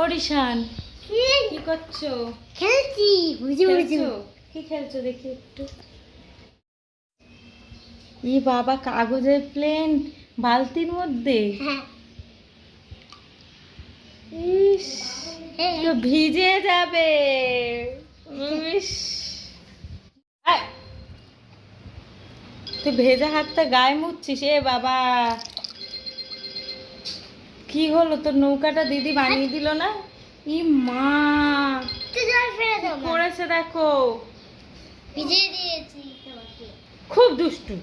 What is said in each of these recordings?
ওরিশান কি? করছ? খেলছি বুঝে বুঝে কি খেলছো দেখি একটু। ই বাবা কাগজের প্লেন বালতির মধ্যে? হ্যাঁ। ইস তো ভিজে যাবে। ইস। তুই ভেজা হাতটা গায়ে মুছছিস এ বাবা। কি হলো? তোর নৌকাটা দিদি বানিয়ে দিল না? ই মা। করেছে দেখো? ভিজিয়ে দিয়েছি খুব দুষ্টু।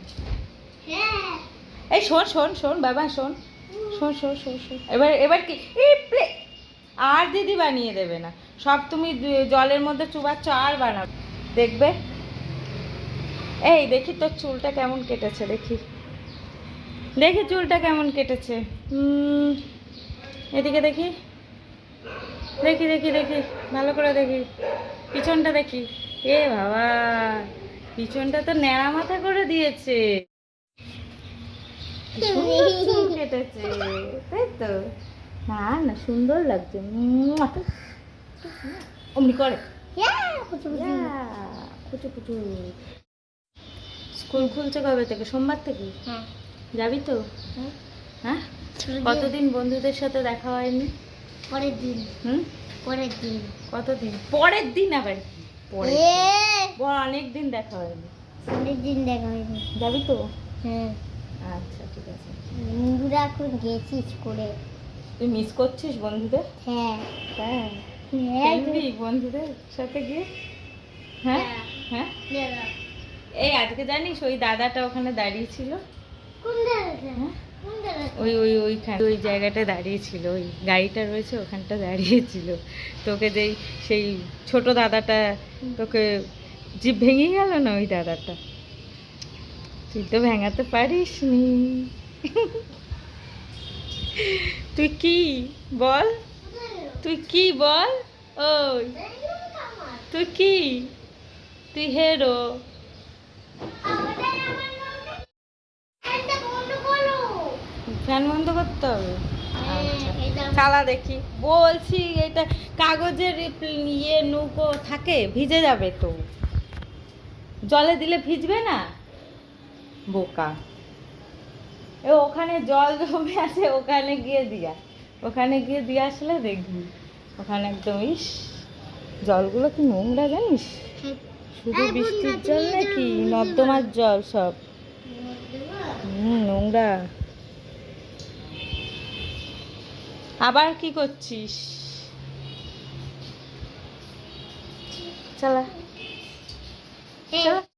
হ্যাঁ। এই শোন শোন শোন বাবা শোন। শোন শোন শোন শোন। এবার এবার কি? এই প্লে- আর দিদি বানিয়ে দেবে না। সব তুমি জলের মধ্যে চুবাচ্ছ আর বানাবে। দেখবে? এই দেখি তোর চুলটা কেমন কেটেছে দেখি। দেখি চুলটা কেমন কেটেছে। হুম এদিকে দেখি। দেখি দেখি দেখি। ভালো করে দেখি। পিছনটা দেখি। এ বাবা পিছনটা তো ন্যাড়া মাথা করে দিয়েছে। কেটেছে। তাই তো? না না সুন্দর লাগছে। অমনি করে। হ্যাঁ কুচু কুচু। স্কুল খুলছে কবে থেকে? সোমবার থেকে? যাবি তো? হ্যাঁ? কতদিন বন্ধুদের সাথে দেখা হয়নি? পরের দিন। হুম? পরের দিন। কতদিন? পরের দিন আবার? পরের অনেক দিন দেখা হয়নি। অনেক দিন দেখা হয়নি। যাবি তো? হ্যাঁ। আচ্ছা ঠিক আছে। বন্ধুরা এখন গেছিস করে তুই মিস করছিস বন্ধুদের? হ্যাঁ। হ্যাঁ। হ্যাঁ খেলবি বন্ধুদের সাথে গিয়ে? হ্যাঁ? হ্যাঁ। এই আজকে জানিস ওই দাদাটা ওখানে দাঁড়িয়ে ছিল? ওই ওই, ওইখানে। ওই জায়গাটায় দাঁড়িয়েছিল, ওই গাড়িটা রয়েছে, ওখানটা দাঁড়িয়েছিল। তোকে যেই, সেই ছোট দাদাটা তোকে জিভ ভেঙে গেল না ওই দাদাটা? তুই তো ভেঙাতে পারিস নি তুই কি বল? তুই কি বল? ওই। তুই কি? তুই হেরো। ফ্যান বন্ধ করতে হবে? আচ্ছা চালা দেখি। বলছি এটা কাগজের ইয়ে নৌকো থাকে ভিজে যাবে তো। জলে দিলে ভিজবে না? বোকা। এ ওখানে জল জমে আছে ওখানে গিয়ে দিয়া। ওখানে গিয়ে দিয়ে আসলে দেখবি। ওখানে একদম ইস জলগুলো কি নোংরা জানিস? শুধু বৃষ্টির বন্যা জল নাকি? নর্দমার জল সব। হুম নোংরা। আবার কি করছিস? চালা। চালা।